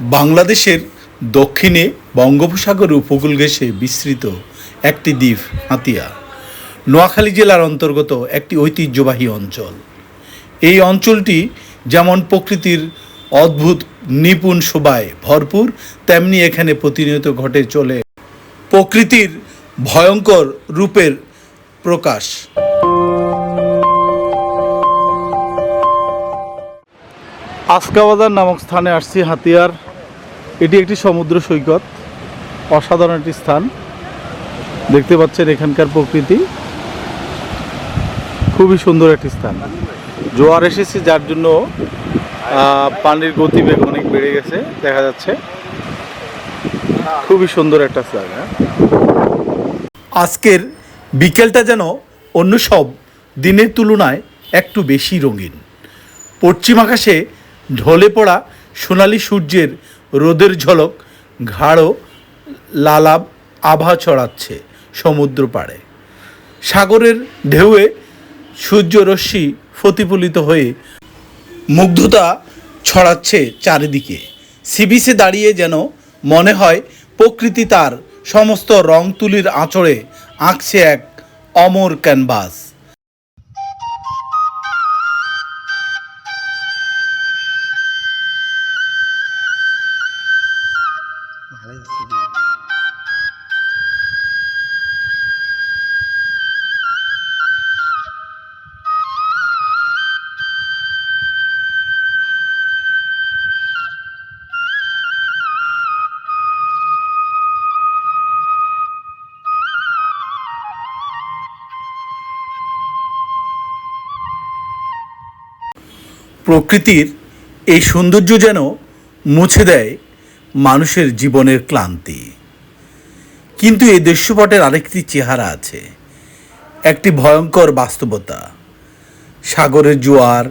বাংলাদেশের দক্ষিণে বঙ্গোপসাগর উপকূল ঘেঁষে বিস্তৃত একটি দ্বীপ, হাতিয়া। নোয়াখালী জেলার অন্তর্গত একটি ঐতিহ্যবাহী অঞ্চল। এই অঞ্চলটি যেমন প্রকৃতির অদ্ভুত নিপুণ শোভায় ভরপুর, তেমনি এখানে প্রতিনিয়ত ঘটে চলে প্রকৃতির ভয়ঙ্কর রূপের প্রকাশ। আজকাবাজার নামক স্থানে আসছি হাতিয়ার। এটি একটি সমুদ্র সৈকত, অসাধারণ একটি স্থান। দেখতে পাচ্ছেন এখানকার প্রকৃতি। খুবই সুন্দর একটি স্থান। জোয়ার এসেছে, যার জন্য পানির গতিবেগ অনেক বেড়ে গেছে, দেখা যাচ্ছে। খুবই সুন্দর একটা জায়গা আজকের বিকেলটা যেন অন্য সব দিনের তুলনায় একটু বেশি রঙিন। পশ্চিম আকাশে ঢলে পড়া সোনালি সূর্যের রোদের ঝলক ঘাড়ো লালাব আভা ছড়াচ্ছে সমুদ্র পাড়ে সাগরের ঢেউয়ে সূর্যরশ্মি প্রতিফলিত হয়ে মুগ্ধতা ছড়াচ্ছে চারিদিকে। সিবিসে দাঁড়িয়ে যেন মনে হয় প্রকৃতি তার সমস্ত রং তুলির আঁচড়ে আঁকছে এক অমর ক্যানভাস। প্রকৃতির এই সৌন্দর্য যেন মুছে দেয় মানুষের জীবনের ক্লান্তি। কিন্তু এই দৃশ্যপটের আরেকটি চেহারা আছে। একটি ভয়ঙ্কর বাস্তবতা। সাগরের জোয়ার,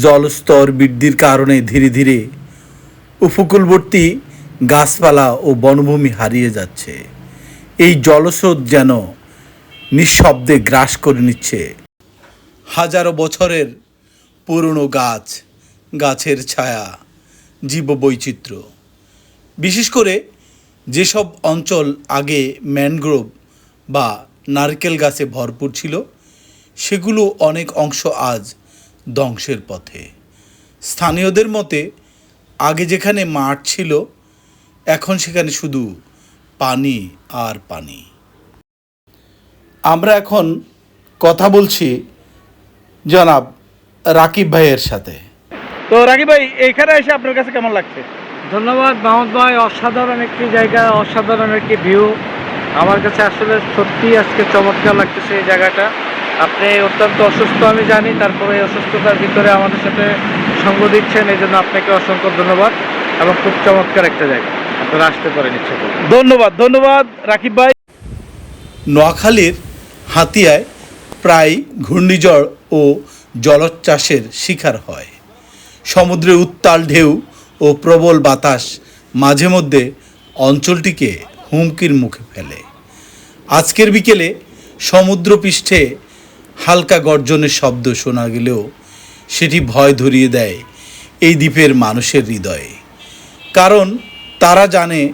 জলস্তর বৃদ্ধির কারণে ধীরে ধীরে উপকূলবর্তী গাছপালা ও বনভূমি হারিয়ে যাচ্ছে। এই জলস্রোত যেন নিঃশব্দে গ্রাস করে নিচ্ছে। হাজারো বছরের পুরনো গাছ, গাছের ছায়া, জীববৈচিত্র্য। বিশেষ করে যেসব অঞ্চল আগে ম্যানগ্রোভ বা নারকেল গাছে ভরপুর ছিল, সেগুলো অনেক অংশ আজ ধ্বংসের পথে। স্থানীয়দের মতে, আগে যেখানে মাঠ ছিল, এখন সেখানে শুধু পানি আর পানি। আমরা এখন কথা বলছি জনাব রাকিব ভাইয়ের সাথে। তো রাকিব ভাই এইখানে এসে আপনার কাছে কেমন লাগছে? ধন্যবাদ মাহমুদ ভাই। অসাধারণ একটি জায়গা অসাধারণ একটি ভিউ। আমার কাছে আসলে সত্যি আজকে চমৎকার লাগতেছে এই জায়গাটা। আপনি অত্যন্ত অসুস্থ আমি জানি। তারপরে এই অসুস্থতার ভিতরে আমাদের সাথে সঙ্গ দিচ্ছেন এই জন্য আপনাকে অসংখ্য ধন্যবাদ এবং খুব চমৎকার একটা জায়গা। আপনারা আসতে পারেন ইচ্ছে করলে। ধন্যবাদ ধন্যবাদ রাকিব ভাই। নোয়াখালীর হাতিয়ায় প্রায় ঘূর্ণিঝড় ও জলোচ্ছ্বাসের শিকার হয়। সমুদ্রে উত্তাল ঢেউ ও প্রবল বাতাস মাঝে মধ্যে অঞ্চলটিকে হুমকির মুখে ফেলে। আজকের বিকেলে সমুদ্রপৃষ্ঠে হালকা গর্জনের শব্দ শোনা গেলেও সেটি ভয় ধরিয়ে দেয় এই দ্বীপের মানুষের হৃদয়ে। কারণ তারা জানে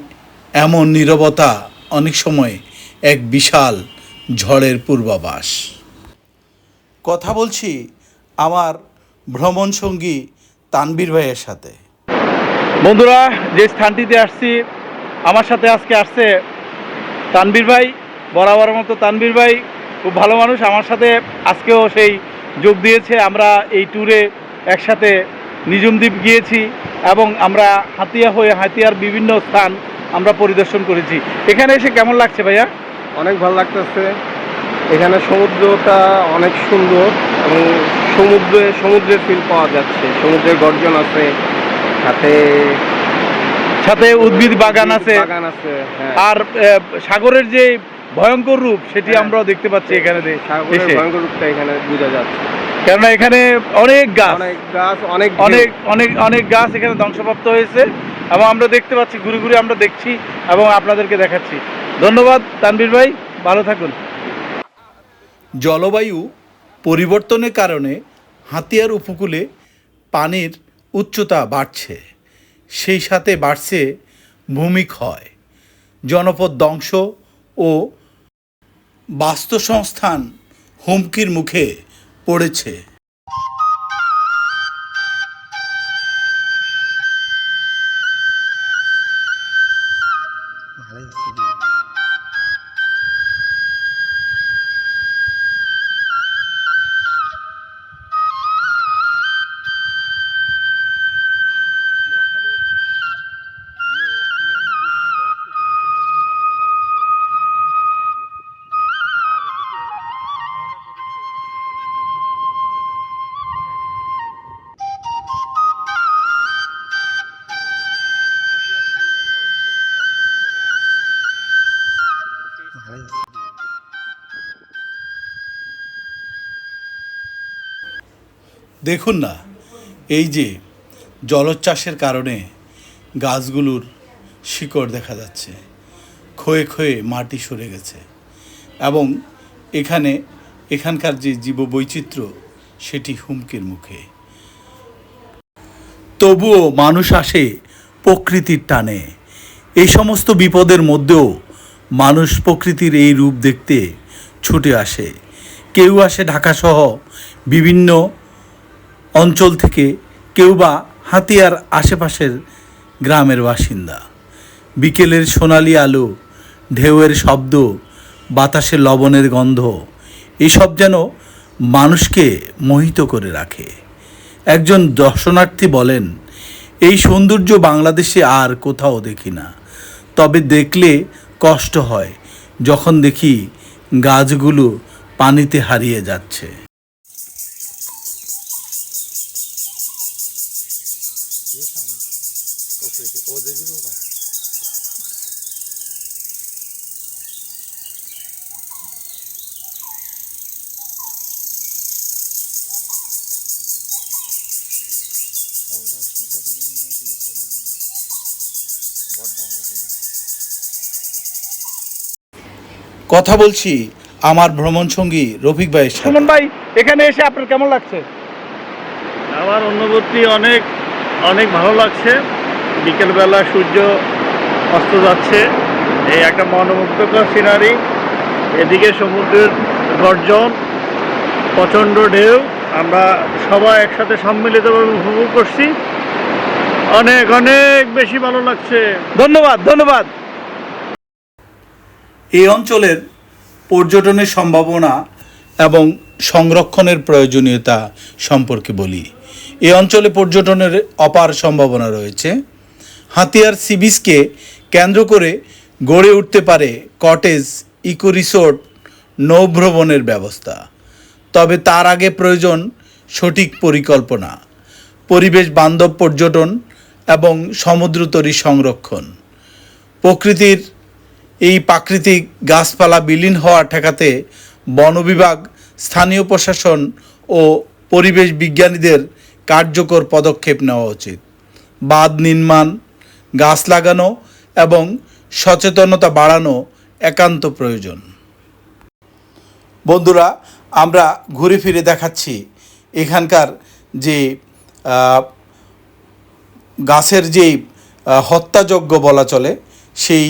এমন নীরবতা অনেক সময় এক বিশাল ঝড়ের পূর্বাভাস। কথা বলছি আমার ভ্রমণ সঙ্গী তানবীর ভাইয়ের সাথে। বন্ধুরা যে স্থানটিতে আসছি আমার সাথে আজকে আসছে তানবীর ভাই বরাবর মতো তানবীর ভাই খুব ভালো মানুষ আমার সাথে আজকেও সেই যোগ দিয়েছে। আমরা এই ট্যুরে একসাথে নিজুম দ্বীপ গিয়েছি এবং আমরা হাতিয়া হয়ে হাতিয়ার বিভিন্ন স্থান আমরা পরিদর্শন করেছি। এখানে এসে কেমন লাগছে ভাইয়া? অনেক ভালো লাগতেছে। এখানে সমুদ্রটা অনেক সুন্দর এবং সমুদ্রে সমুদ্রের ফিল পাওয়া যাচ্ছে। সমুদ্রের গর্জন আছে সাথে সাথে উদ্ভিদ বাগান আছে। বাগান আছে হ্যাঁ। আর সাগরের যে ভয়ঙ্কর রূপ সেটি হ্যাঁ। আমরাও দেখতে পাচ্ছি এখানে সাগরের ভয়ঙ্কর রূপটা এখানে বোঝা যাচ্ছে। কেননা এখানে অনেক গাছ। অনেক গাছ অনেক অনেক অনেক অনেক গাছ এখানে ধ্বংসপ্রাপ্ত হয়েছে এবং আমরা দেখতে পাচ্ছি ঘুরে ঘুরে আমরা দেখছি এবং আপনাদেরকে দেখাচ্ছি। ধন্যবাদ তানবীর ভাই ভালো থাকুন। জলবায়ু পরিবর্তনের কারণে হাতিয়ার উপকূলে পানির উচ্চতা বাড়ছে। সেই সাথে বাড়ছে ভূমিক্ষয়, জনপদ ধ্বংস ও বাস্তুসংস্থান হুমকির মুখে পড়েছে। দেখুন না, এই যে জলোচ্ছ্বাসের কারণে গাছগুলোর শিকড় দেখা যাচ্ছে, ক্ষয়ে ক্ষয়ে মাটি সরে গেছে এবং এখানে এখানকার যে জীববৈচিত্র্য, সেটি হুমকির মুখে। তবুও মানুষ আসে প্রকৃতির টানে। এই সমস্ত বিপদের মধ্যেও মানুষ প্রকৃতির এই রূপ দেখতে ছুটে আসে। কেউ আসে ঢাকাসহ বিভিন্ন অঞ্চল থেকে কেউ বা হাতিয়ার আশেপাশের গ্রামের বাসিন্দা। বিকেলের সোনালি আলো, ঢেউয়ের শব্দ বাতাসে লবণের গন্ধ, এসব যেন মানুষকে মোহিত করে রাখে। একজন দর্শনার্থী বলেন, এই সৌন্দর্য বাংলাদেশে আর কোথাও দেখি না। তবে দেখলে কষ্ট হয় যখন দেখি গাছগুলো পানিতে হারিয়ে যাচ্ছে। কথা বলছি আমার ভ্রমণ সঙ্গী রফিক ভাইয়ের সাথে। সুমন ভাই এখানে এসে আপনার কেমন লাগছে? আমার অনুভূতি অনেক অনেক ভালো লাগছে। বিকেলবেলা সূর্য অস্ত যাচ্ছে এই একটা মনোমুগ্ধকর সিনারি এদিকে সমুদ্রের গর্জন প্রচণ্ড ঢেউ। আমরা সবাই একসাথে সম্মিলিতভাবে উপভোগ করছি। অনেক অনেক বেশি ভালো লাগছে। ধন্যবাদ ধন্যবাদ। এই অঞ্চলের পর্যটনের সম্ভাবনা এবং সংরক্ষণের প্রয়োজনীয়তা সম্পর্কে বলি। এই অঞ্চলে পর্যটনের অপার সম্ভাবনা রয়েছে। হাতিয়ার সি বিচকে কেন্দ্র করে গড়ে উঠতে পারে কটেজ ইকো রিসোর্ট নৌভ্রমণের ব্যবস্থা। তবে তার আগে প্রয়োজন সঠিক পরিকল্পনা, পরিবেশ বান্ধব পর্যটন এবং সমুদ্রতরী সংরক্ষণ। প্রকৃতির এই প্রাকৃতিক গাছপালা বিলীন হওয়া ঠেকাতে বন বিভাগ, স্থানীয় প্রশাসন ও পরিবেশ বিজ্ঞানীদের কার্যকর পদক্ষেপ নেওয়া উচিত। বাঁধ নির্মাণ, গাছ লাগানো এবং সচেতনতা বাড়ানো একান্ত প্রয়োজন। বন্ধুরা আমরা ঘুরে ফিরে দেখাচ্ছি এখানকার যে গাছের আহ, হত্যাযজ্ঞ বলা চলে সেই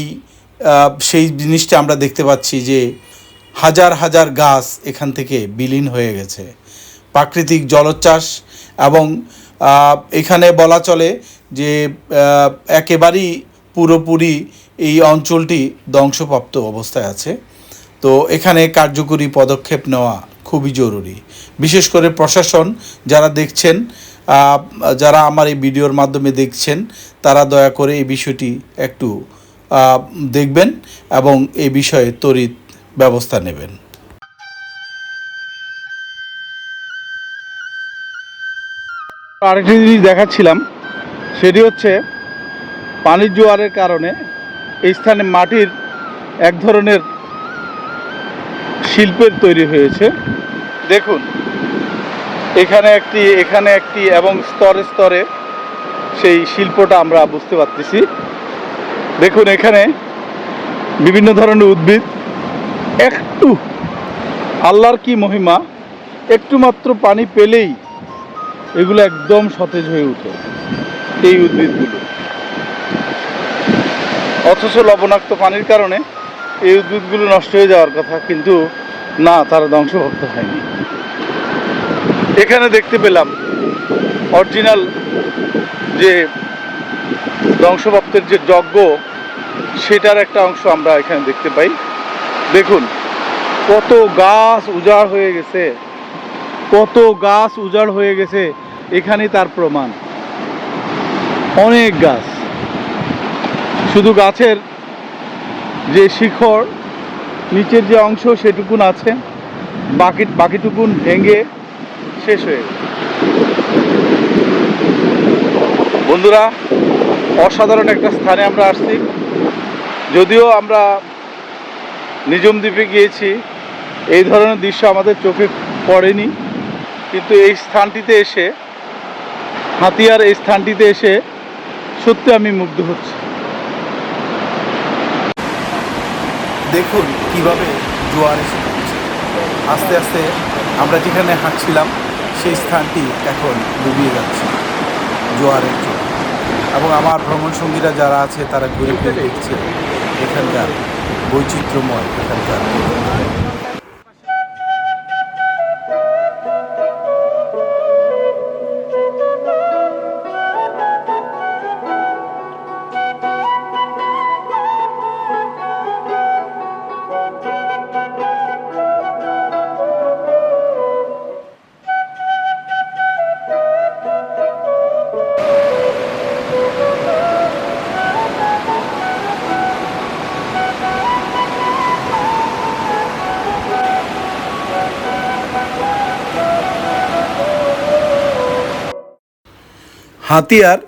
সেই জিনিসটা আমরা দেখতে পাচ্ছি যে হাজার হাজার গাছ এখান থেকে বিলীন হয়ে গেছে। প্রাকৃতিক জলোচ্ছ্বাস এবং এখানে বলা চলে যে একেবারেই পুরোপুরি এই অঞ্চলটি ধ্বংসপ্রাপ্ত অবস্থায় আছে। তো এখানে কার্যকরী পদক্ষেপ নেওয়া খুবই জরুরি। বিশেষ করে প্রশাসন যারা দেখছেন যারা আমার এই ভিডিওর মাধ্যমে দেখছেন, তারা দয়া করে এই বিষয়টি একটু দেখবেন এবং এই বিষয়ে তড়িৎ ব্যবস্থা নেবেন। আরেকটি জিনিস দেখাচ্ছিলাম, সেটি হচ্ছে পানির জোয়ারের কারণে এই স্থানে মাটির এক ধরনের শিল্পের তৈরি হয়েছে। দেখুন, এখানে একটি এখানে একটি এবং স্তরে স্তরে সেই শিল্পটা আমরা বুঝতে পারতেছি। দেখুন, এখানে বিভিন্ন ধরনের উদ্ভিদ। একটু, আল্লাহর কি মহিমা, একটু মাত্র পানি পেলেই এগুলো একদম সতেজ হয়ে ওঠে এই উদ্ভিদগুলো। অথচ লবণাক্ত পানির কারণে এই উদ্ভিদগুলো নষ্ট হয়ে যাওয়ার কথা, কিন্তু না, তারা ধ্বংসভক্ত হয়নি। এখানে দেখতে পেলাম অরিজিনাল যে ধ্বংসপ্রাপ্তের যে যজ্ঞ, সেটার একটা অংশ আমরা এখানে দেখতে পাই। দেখুন, কত গাছ উজাড় হয়ে গেছে, কত গাছ উজাড় হয়ে গেছে এখানেই তার প্রমাণ। অনেক গাছ। শুধু গাছের যে শিখড় নিচের যে অংশ সেটুকুন আছে, বাকি, বাকিটুকুন ভেঙে শেষ হয়ে বন্ধুরা, অসাধারণ একটা স্থানে আমরা আসছি। যদিও আমরা নিজম দ্বীপে গিয়েছি, এই ধরনের দৃশ্য আমাদের চোখে পড়েনি, কিন্তু এই স্থানটিতে এসে, হাতিয়ার এই স্থানটিতে এসে সত্যি আমি মুগ্ধ হচ্ছি। দেখুন কীভাবে জোয়ার এসে আস্তে আস্তে আমরা যেখানে হাঁটছিলাম, সেই স্থানটি এখন ডুবিয়ে যাচ্ছে জোয়ারের জন্য। এবং আমার ভ্রমণ সঙ্গীরা যারা আছে, তারা ঘুরে ফিরে দেখছে এখানকার বৈচিত্র্যময় এখানকার হাতিয়ার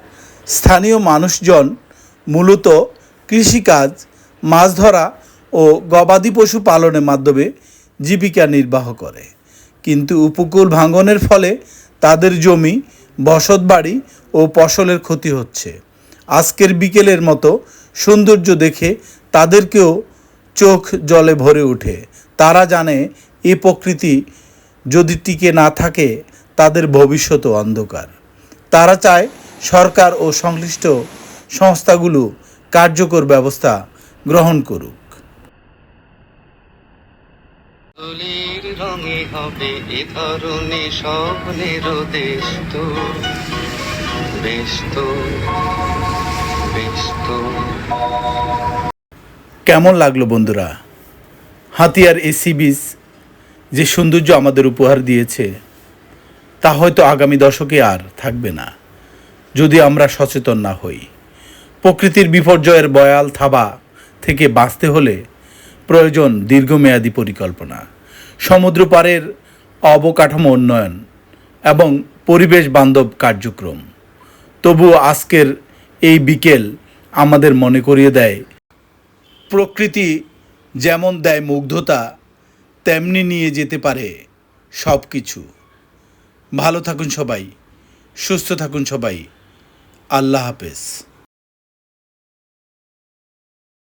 স্থানীয় মানুষজন মূলত কৃষিকাজ, মাছ ধরা ও গবাদি পশু পালনের মাধ্যমে জীবিকা নির্বাহ করে। কিন্তু উপকূল ভাঙনের ফলে তাদের জমি বসতবাড়ি ও ফসলের ক্ষতি হচ্ছে। আজকের বিকেলের মতো সৌন্দর্য দেখে তাদেরকেও চোখ জলে ভরে ওঠে। তারা জানে এ প্রকৃতি যদি টিকে না থাকে, তাদের ভবিষ্যৎও অন্ধকার। তারা চায় সরকার ও সংশ্লিষ্ট সংস্থাগুলো কার্যকর ব্যবস্থা গ্রহণ করুক। রঙে হবে এ ধরনের স্বপ্নের দেশ তো বেশ তো। কেমন লাগল বন্ধুরা? হাতিয়ার এসি বিচ যে সৌন্দর্য আমাদের উপহার দিয়েছে। তা হয়তো আগামী দশকে আর থাকবে না, যদি আমরা সচেতন না হই। প্রকৃতির বিপর্যয়ের বয়াল থাবা থেকে বাঁচতে হলে প্রয়োজন দীর্ঘমেয়াদী পরিকল্পনা সমুদ্র পাড়ের অবকাঠামো উন্নয়ন এবং পরিবেশ বান্ধব কার্যক্রম। তবুও আজকের এই বিকেল আমাদের মনে করিয়ে দেয়, প্রকৃতি যেমন দেয় মুগ্ধতা, তেমনি নিয়ে যেতে পারে সব কিছু ভালো থাকুন সবাই সুস্থ থাকুন সবাই। আল্লাহ হাফেজ।